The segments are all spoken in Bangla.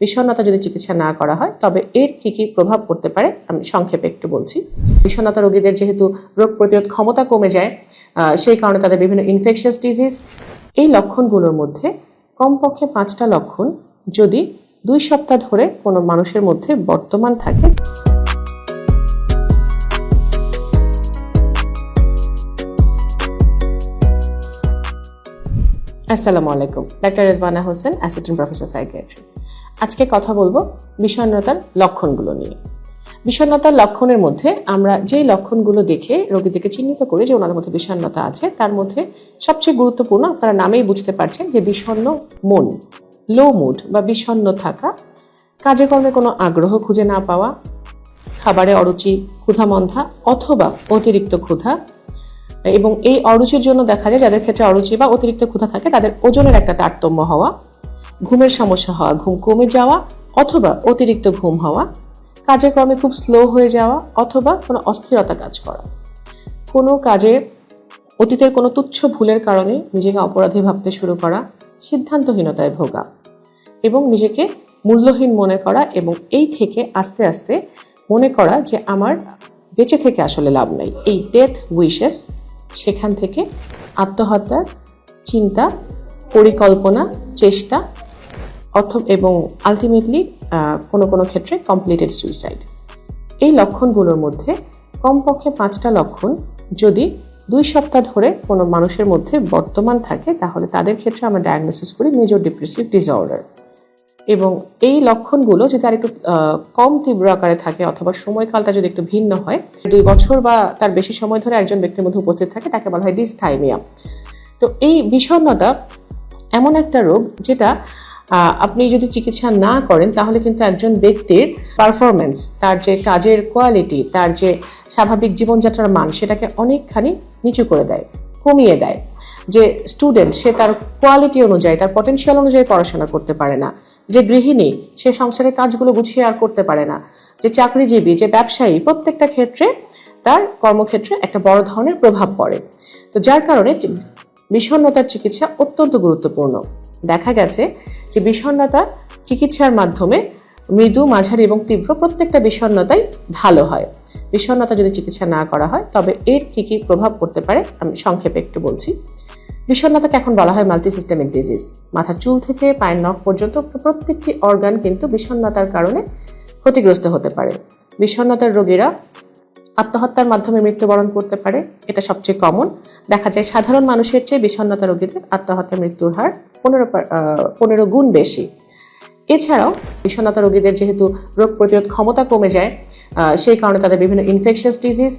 বিষণ্ণতা যদি চিকিৎসা না করা হয়, তবে এর কি কি প্রভাব পড়তে পারে, আমি সংক্ষেপে একটু বলছি। বিষণ্ণতা রোগীদের যেহেতু রোগ প্রতিরোধ ক্ষমতা কমে যায় সেই কারণে তাদের বিভিন্ন ইনফেকশাস ডিজিজ এই লক্ষণগুলোর মধ্যে কমপক্ষে পাঁচটা লক্ষণ যদি দুই সপ্তাহ ধরে কোনো মানুষের মধ্যে বর্তমান থাকে। আসসালামু আলাইকুম। Doctor Rezwana Hossain, assistant professor psychiatry. আজকে কথা বলব বিষণ্ণতার লক্ষণগুলো নিয়ে। বিষণ্ণতার লক্ষণের মধ্যে আমরা যেই লক্ষণগুলো দেখে রোগীদেরকে চিহ্নিত করি যে ওনাদের মধ্যে বিষণ্ণতা আছে, তার মধ্যে সবচেয়ে গুরুত্বপূর্ণ আপনারা নামেই বুঝতে পারছেন যে বিষণ্ণ মন, লো মুড বা বিষণ্ণ থাকা, কাজে কর্মে কোনো আগ্রহ খুঁজে না পাওয়া, খাবারে অরুচি, ক্ষুধামন্ধা অথবা অতিরিক্ত ক্ষুধা এবং এই অরুচির জন্য দেখা যায় যাদের ক্ষেত্রে অরুচি বা অতিরিক্ত ক্ষুধা থাকে তাদের ওজনের একটা তারতম্য হওয়া ঘুমের সমস্যা হওয়া, ঘুম কমে যাওয়া অথবা অতিরিক্ত ঘুম হওয়া, কাজের কর্মে খুব স্লো হয়ে যাওয়া অথবা কোনো অস্থিরতা কাজ করা। কোনো কাজে অতীতের কোনো তুচ্ছ ভুলের কারণে নিজেকে অপরাধী ভাবতে শুরু করা, সিদ্ধান্তহীনতায় ভোগা এবং নিজেকে মূল্যহীন মনে করা এবং এই থেকে আস্তে আস্তে মনে করা যে আমার বেঁচে থেকে আসলে লাভ নাই। এই ডেথ উইশেস সেখান থেকে আত্মহত্যার চিন্তা, পরিকল্পনা, চেষ্টা অথ এবং আলটিমেটলি কোনো কোনো ক্ষেত্রে কমপ্লিটেড সুইসাইড এই লক্ষণগুলোর মধ্যে কমপক্ষে পাঁচটা লক্ষণ যদি দুই সপ্তাহ ধরে কোনো মানুষের মধ্যে বর্তমান থাকে, তাহলে তাদের ক্ষেত্রে আমরা ডায়াগনোসিস করি মেজর ডিপ্রেসিভ ডিসঅর্ডার এবং এই লক্ষণগুলো যদি আর একটু কম তীব্র আকারে থাকে অথবা সময়কালটা যদি একটু ভিন্ন হয়, দুই বছর বা তার বেশি সময় ধরে একজন ব্যক্তির মধ্যে উপস্থিত থাকে, তাকে বলা হয় ডিসথাইমিয়া তো এই বিষণ্ণতা এমন একটা রোগ যেটা আপনি যদি চিকিৎসা না করেন, তাহলে কিন্তু একজন ব্যক্তির পারফরমেন্স তার যে কাজের কোয়ালিটি তার যে স্বাভাবিক জীবনযাত্রার মান, সেটাকে অনেকখানি নিচু করে দেয়, কমিয়ে দেয়। যে স্টুডেন্ট সে তার কোয়ালিটি অনুযায়ী, তার পটেনশিয়াল অনুযায়ী পড়াশোনা করতে পারে না। যে গৃহিণী, সে সংসারের কাজগুলো গুছিয়ে আর করতে পারে না। যে চাকরিজীবী, যে ব্যবসায়ী, প্রত্যেকটা ক্ষেত্রে তার কর্মক্ষেত্রে একটা বড় ধরনের প্রভাব পড়ে। তো যার কারণে, বিষণ্ণতার চিকিৎসা অত্যন্ত গুরুত্বপূর্ণ। দেখা গেছে যে বিষণ্নতা চিকিৎসার মাধ্যমে মৃদু, মাঝারি এবং তীব্র প্রত্যেকটা বিষণ্ণতাই ভালো হয়। বিষণ্ণতা যদি চিকিৎসা না করা হয়, তবে এর কি কি প্রভাব পড়তে পারে আমি সংক্ষেপে একটু বলছি। বিষণ্ণতাকে এখন বলা হয় মাল্টি সিস্টেমিক ডিজিজ মাথার চুল থেকে পায়ের নখ পর্যন্ত প্রত্যেকটি অর্গান কিন্তু বিষণ্ণতার কারণে ক্ষতিগ্রস্ত হতে পারে। বিষণ্ণতার রোগীরা আত্মহত্যার মাধ্যমে মৃত্যুবরণ করতে পারে, এটা সবচেয়ে কমন দেখা যায় সাধারণ মানুষের চেয়ে বিষণ্ণতা রোগীদের আত্মহত্যা মৃত্যুর হার পনেরো পনেরো গুণ বেশি। এছাড়াও বিষণ্ণতা রোগীদের যেহেতু রোগ প্রতিরোধ ক্ষমতা কমে যায় সেই কারণে তাদের বিভিন্ন ইনফেকশাস ডিজিজ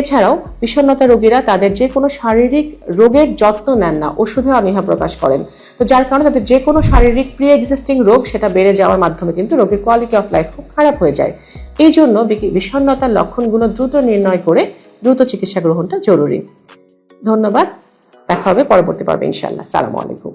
এছাড়াও বিষণ্ণতা রোগীরা তাদের যে কোনো শারীরিক রোগের যত্ন নেন না, ওষুধেও আমিহা প্রকাশ করেন। তো যার কারণে তাদের যে কোনো শারীরিক প্রি এক্সিস্টিং রোগ সেটা বেড়ে যাওয়ার মাধ্যমে কিন্তু রোগীর কোয়ালিটি অফ লাইফ খুব খারাপ হয়ে যায়। এই জন্য বিষণ্নতার লক্ষণগুলো দ্রুত নির্ণয় করে দ্রুত চিকিৎসা গ্রহণটা জরুরি। ধন্যবাদ। দেখা হবে পরবর্তী পর্বে ইনশাল্লাহ সালামু আলাইকুম।